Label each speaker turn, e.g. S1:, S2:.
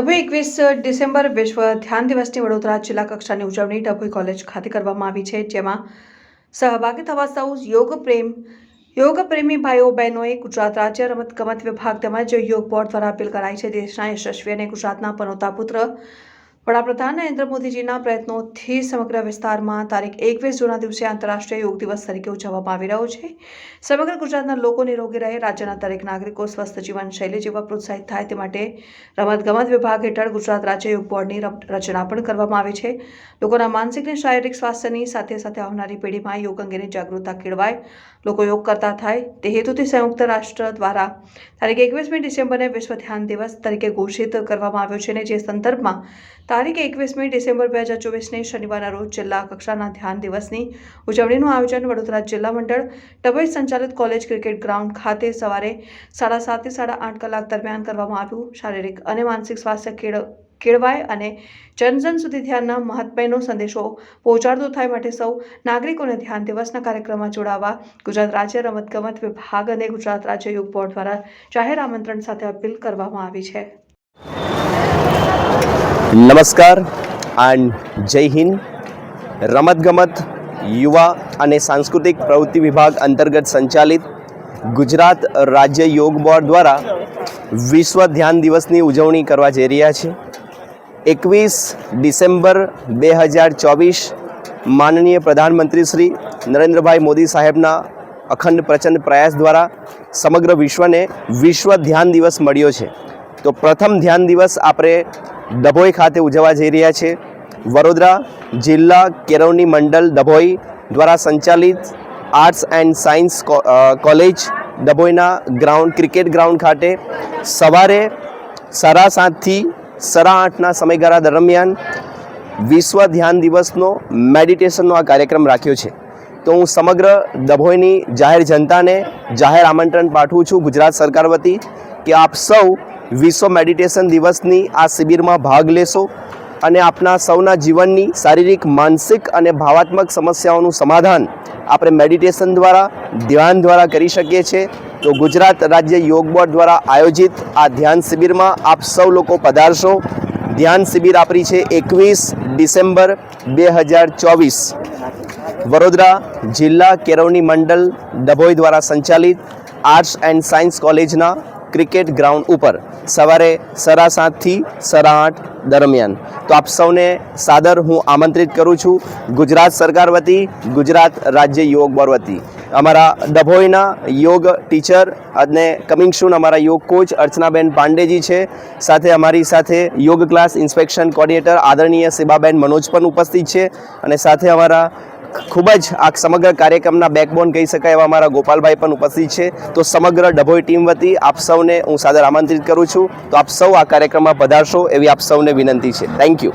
S1: ડભોઈ એકવીસ ડિસેમ્બર વિશ્વ ધ્યાન દિવસની વડોદરા જિલ્લા કક્ષાની ઉજવણી ડભોઈ કોલેજ ખાતે કરવામાં આવી છે, જેમાં સહભાગી થવા સૌ યોગ પ્રેમ, યોગ પ્રેમી ભાઈઓ, બહેનોએ ગુજરાત રાજ્ય રમતગમત વિભાગ તેમજ યોગ બોર્ડ દ્વારા અપીલ કરાઈ છે. દેશના યશસ્વી અને ગુજરાતના પનોતા પુત્ર વડાપ્રધાન નરેન્દ્ર મોદીજીના પ્રયત્નોથી સમગ્ર વિસ્તારમાં તારીખ એકવીસ જૂના દિવસે આંતરરાષ્ટ્રીય યોગ દિવસ તરીકે ઉજવવામાં આવી રહ્યો છે. સમગ્ર ગુજરાતના લોકો નિરોગી રહે, રાજ્યના દરેક નાગરિકો સ્વસ્થ જીવનશૈલી જેવા પ્રોત્સાહિત થાય તે માટે રમતગમત વિભાગ હેઠળ ગુજરાત રાજ્ય યોગ બોર્ડની રચના પણ કરવામાં આવી છે. લોકોના માનસિક અને શારીરિક સ્વાસ્થ્યની સાથે સાથે આવનારી પેઢીમાં યોગ અંગેની જાગૃતતા કેળવાય. લોકો યોગ કરતા થાય તે હેતુથી સંયુક્ત રાષ્ટ્ર દ્વારા તારીખ એકવીસમી ડિસેમ્બરને વિશ્વ ધ્યાન દિવસ તરીકે ઘોષિત કરવામાં આવ્યો છે અને જે સંદર્ભમાં તારીખ એકવીસમી ડિસેમ્બર બે હજાર ચોવીસની શનિવારના રોજ જિલ્લા કક્ષાના ધ્યાન દિવસની ઉજવણીનું આયોજન વડોદરા જિલ્લા મંડળ ડભોઈ સંચાલિત કોલેજ ક્રિકેટ ગ્રાઉન્ડ ખાતે સવારે સાડા સાતથી સાડા આઠ કલાક દરમિયાન કરવામાં આવ્યું. શારીરિક અને માનસિક સ્વાસ્થ્ય કેળ, કેળવાય અને જન જન સુધી ધ્યાનના મહત્વનો સંદેશો પહોંચાડતો થાય માટે સૌ નાગરિકોને ધ્યાન દિવસના કાર્યક્રમમાં જોડાવા ગુજરાત રાજ્ય રમતગમત વિભાગ અને ગુજરાત રાજ્ય યોગ બોર્ડ દ્વારા જાહેર આમંત્રણ સાથે અપીલ કરવામાં આવી છે.
S2: નમસ્કાર એન્ડ જય હિન્દ. રમતગમત, યુવા અને સાંસ્કૃતિક પ્રવૃત્તિ વિભાગ અંતર્ગત સંચાલિત ગુજરાત રાજ્ય યોગ બોર્ડ દ્વારા વિશ્વ ધ્યાન દિવસની ઉજવણી કરવા જઈ રહ્યા છે એકવીસ ડિસેમ્બર બે હજાર ચોવીસ માનનીય પ્રધાનમંત્રી શ્રી નરેન્દ્રભાઈ મોદી સાહેબના અખંડ પ્રચંડ પ્રયાસ દ્વારા સમગ્ર વિશ્વને વિશ્વ ધ્યાન દિવસ મળ્યો છે. તો પ્રથમ ધ્યાન દિવસ આપણે ડભોઈ ખાતે ઉજવવા જઈ રહ્યા છે. વડોદરા જિલ્લા કેરવની મંડળ ડભોઈ દ્વારા સંચાલિત આર્ટ્સ એન્ડ સાયન્સ કોલેજ ડભોઈના ગ્રાઉન્ડ, ક્રિકેટ ગ્રાઉન્ડ ખાતે સવારે સાડા સાતથી સાડા આઠના સમયગાળા દરમિયાન વિશ્વ ધ્યાન દિવસનો મેડિટેશનનો આ કાર્યક્રમ રાખ્યો છે. તો હું સમગ્ર ડભોઈની જાહેર જનતાને જાહેર આમંત્રણ પાઠવું છું. ગુજરાત સરકાર વતી કે આપ સૌ વિશ્વ મેડિટેશન દિવસની આ શિબિરમાં ભાગ લેશો અને આપના સૌના જીવનની શારીરિક, માનસિક અને ભાવાત્મક સમસ્યાઓનું સમાધાન આપણે મેડિટેશન દ્વારા, ધ્યાન દ્વારા કરી શકીએ છીએ. તો ગુજરાત રાજ્ય યોગ બોર્ડ દ્વારા આયોજિત આ ધ્યાન શિબિરમાં આપ સૌ લોકો પધારશો. ધ્યાન શિબિર આપણી છે એકવીસ ડિસેમ્બર બે હજાર ચોવીસ. વડોદરા જિલ્લા કેરવણી મંડળ ડભોઈ દ્વારા સંચાલિત આર્ટ્સ એન્ડ સાયન્સ કોલેજના ક્રિકેટ ગ્રાઉન્ડ ઉપર સવારે સરા સાતથી સરા આઠ દરમિયાન. તો આપ સૌને સાદર હું આમંત્રિત કરું છું ગુજરાત સરકાર વતી, ગુજરાત રાજ્ય યોગ બોર્ડ વતી. અમારા ડભોઈના યોગ ટીચર અને કમિંગ સૂન અમારા યોગ કોચ અર્ચનાબેન પાંડેજી છે. સાથે અમારી સાથે યોગ ક્લાસ ઇન્સ્પેક્શન કોર્ડિનેટર આદરણીય સેબાબેન મનોજ પણ ઉપસ્થિત છે. અને સાથે અમારા ખૂબ જ આ સમગ્ર કાર્યક્રમના બેકબોન કહી શકાય એવા મારા ગોપાલભાઈ પણ ઉપસ્થિત છે. તો સમગ્ર ડભોઈ ટીમ વતી આપ સૌને હું સાદર આમંત્રિત કરું છું. તો આપ સૌ આ કાર્યક્રમમાં પધારશો એવી આપ સૌને વિનંતી છે. Thank you